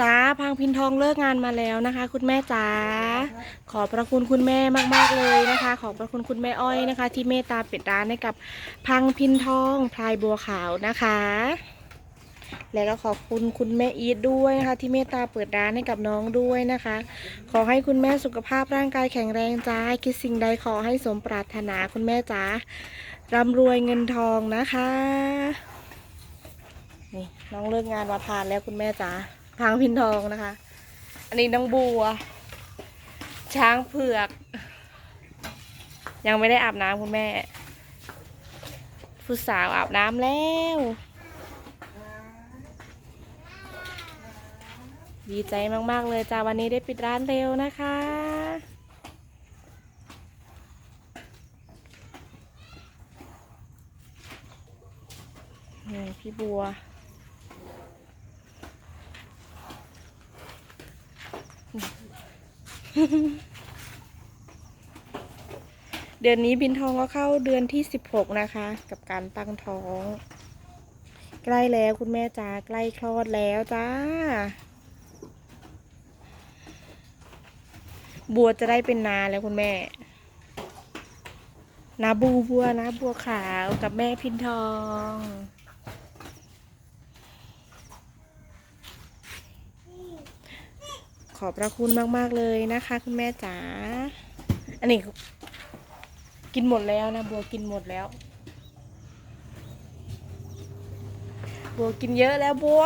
จ้าพังพินทองเลิกงานมาแล้วนะคะ คุณแม่จ๋าขอบพระคุณคุณแม่มาก ๆ เลยนะคะ ขอบพระคุณคุณแม่อ้อยนะคะ ที่เมตตาปิดร้านให้กับพังพินทองพลายบัวขาวนะคะ และก็ขอบคุณคุณแม่อีทด้วยนะคะ ที่เมตตาเปิดร้านให้กับน้องด้วยนะคะ ขอให้คุณแม่สุขภาพร่างกายแข็งแรงจ้าคิดสิ่งใดขอให้สมปรารถนาคุณแม่จ๋าร่ำรวยเงินทองนะคะ น้องเลิกงานมาทานแล้วคุณแม่จ๋าทางพินทองนะคะ อันนี้น้องบัว ช้างเผือก ยังไม่ได้อาบน้ำคุณแม่ ผู้สาวอาบน้ำแล้วดีใจมาก ๆ เลยจ้าวันนี้ได้ปิดร้านเร็วนะคะ นี่พี่บัว เดือนนี้บินทองก็เข้าเดือนที่สิบหกนะคะ กับการตั้งท้อง ใกล้แล้วคุณแม่จ๋าใกล้คลอดแล้วจ้า บัวจะได้เป็นนาแล้วคุณแม่นาบูบัวนะบัวขาวกับแม่พินทอง ขอบพระคุณมาก ๆ เลยนะคะ คุณแม่จ๋า อันนี้ กินหมดแล้วนะ บัวกินหมดแล้ว บัวกินเยอะแล้วบัว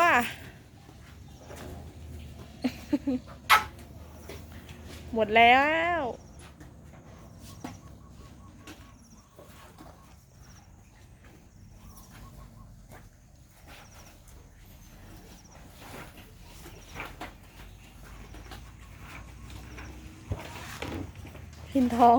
หมดแล้ว พินทอง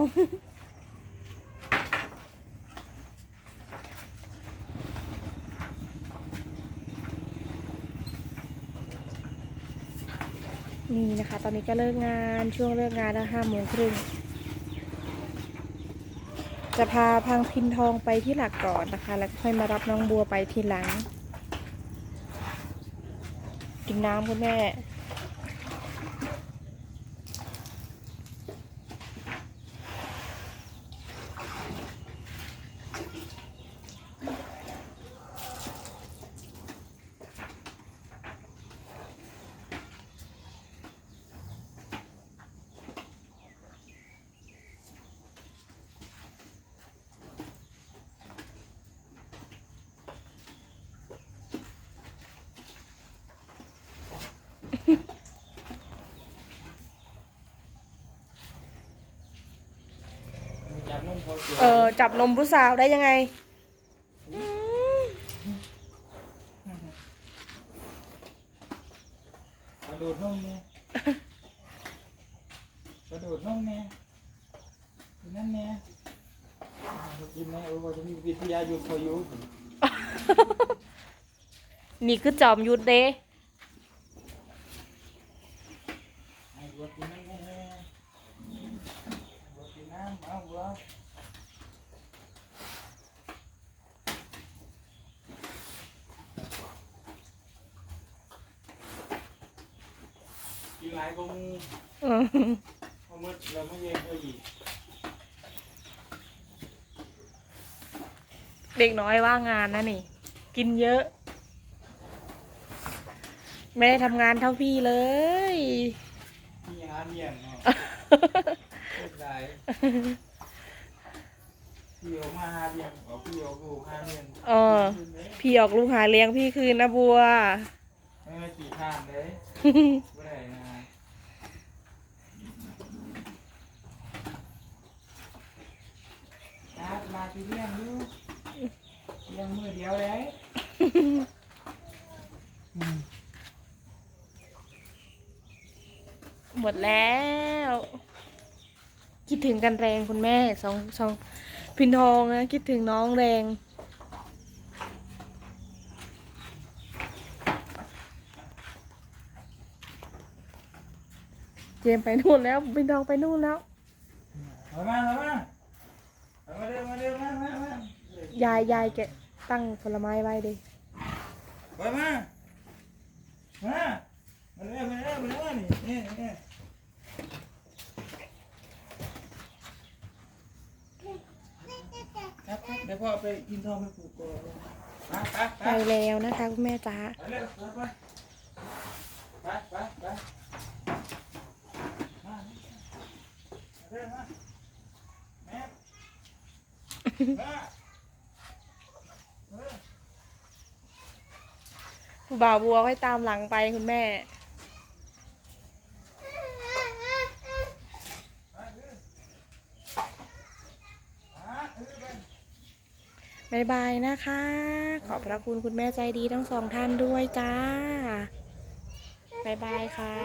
นี่นะคะ ตอนนี้ก็เลิกงานช่วงเลิกงานแล้วห้าโมงครึ่งจะพาพังพินทองไปที่หลักก่อนนะคะ แล้วค่อยมารับน้องบัวไปทีหลัง กินน้ำคุณแม่ เขาสวยเออจับนมผู้สาวได้ยังไงอืมกระโดดนุ่มเนี่ยกระโดดนุ่มเนี่ยกินนั่นเนี่ยกินนะโอ้โหจะมีวิทยายุทธ์เขาอยู่นี่คือจอมยุทธเด้ไอ้บัวกินนั่นแน่บัวกินน้ำเอาบั กินหลายกว่าหมูอืมเอามือเราไม่เย็นเอาอีกเด็กน้อยว่างงานนะนี่ กินเยอะ ไม่ได้ทำงานเท่าพี่เลย มีหาเลี้ยงเนาะเลิกได้พี่ออกมาหาเลี้ยงเอาพี่ออกลูกหาเลี้ยงเออ พี่ออกลูกหาเลี้ยงพี่คืนนะบัว ไม่มาขี่ข้ามเลย ไม่ไม่เลี้ยงอยู่เลี้ยงมือเดียวเลยหมดแล้ว คิดถึงกันแรงคุณแม่สองสองพินทองนะคิดถึงน้องแรงเจมไปนู่นแล้วพินทองไปนู่นแล้ว เอามาเอามาเอามาเร็วมาเร็วมามามา ยายยายแกะตั้งผลไม้ไว้ดิไปมามามาเร็วมาเร็วมาเร็วนี่นี่นี่ครับครับเดี๋ยวพ่อไปกินทองไปปลูกก่อนไปไปไปไปแล้วนะคะคุณแม่จ๋าไปเร็วไปไปไปไปมาเร็วมาแม่มา บ่าวบัวให้ตามหลังไปคุณแม่ บายบายนะคะ ขอบพระคุณคุณแม่ใจดีทั้งสองท่านด้วยจ้า บายบายค่ะ